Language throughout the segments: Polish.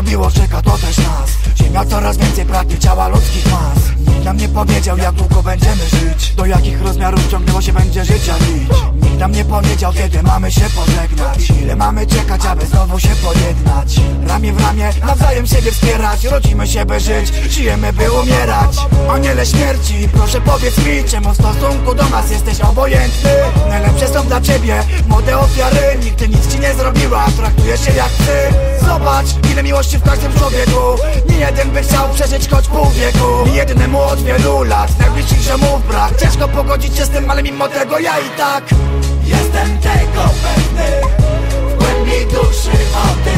porobiło, czeka to też nas. Ziemia coraz więcej pragnie ciała ludzkich mas. Nikt nam nie powiedział jak długo będziemy żyć. Do jakich rozmiarów ciągnęło się będzie życia nić Nikt nam nie powiedział kiedy mamy się pożegnać. Ile mamy czekać, aby znowu się pojednać? Ramię w ramię, nawzajem siebie wspierać. Rodzimy się by żyć, żyjemy by umierać. Aniele śmierci, proszę powiedz mi Czemu w stosunku do nas jesteś obojętny dla ciebie. Młode ofiary Nigdy nic ci nie zrobiła, traktujesz się jak ty. Zobacz, ile miłości w każdym człowieku. Nie jeden by chciał przeżyć choć pół wieku. Nie jednemu od wielu lat. Najbliższych ziomów brak. Ciężko pogodzić się z tym, ale mimo tego ja i tak Jestem tego pewny. W głębi duszy o tym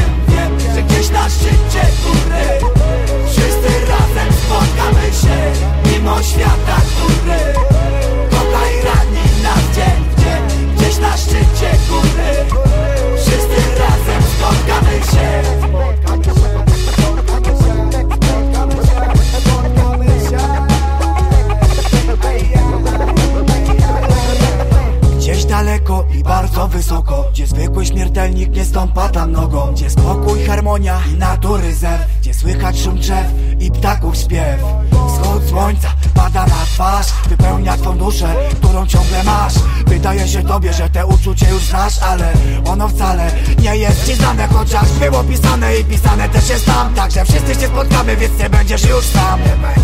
wysoko Gdzie zwykły śmiertelnik nie stąpa tam nogą Gdzie spokój, harmonia natury zew Gdzie słychać szum drzew i ptaków śpiew. Wschód słońca pada na twarz Wypełnia twą duszę, którą ciągle masz. Wydaje się tobie, że te uczucie już znasz Ale ono wcale nie jest ci znane Chociaż było pisane i pisane też jest tam. Także wszyscy się spotkamy, więc nie będziesz już sam.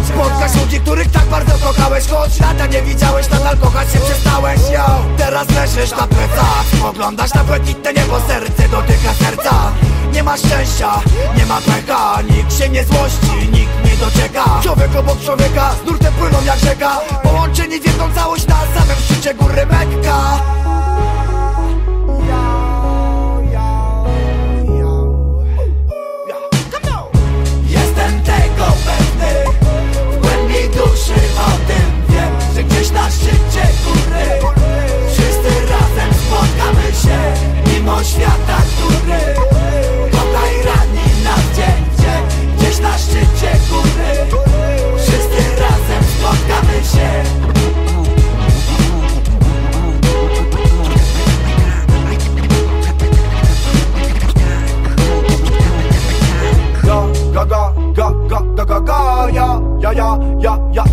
Spotkasz ludzi, których tak bardzo kochałeś Choć lata nie widziałeś, nadal kochać się przestałeś. Yo. Teraz leżysz na plecach Spoglądasz na błękitne niebo, serce dotyka serca. Nie ma szczęścia, nie ma pecha się nie złości, nikt nie docieka Człowiek obok człowieka, z nurtem płyną jak rzeka. Połączeni w jedną całość na samym szczycie góry Mekka ja, ja,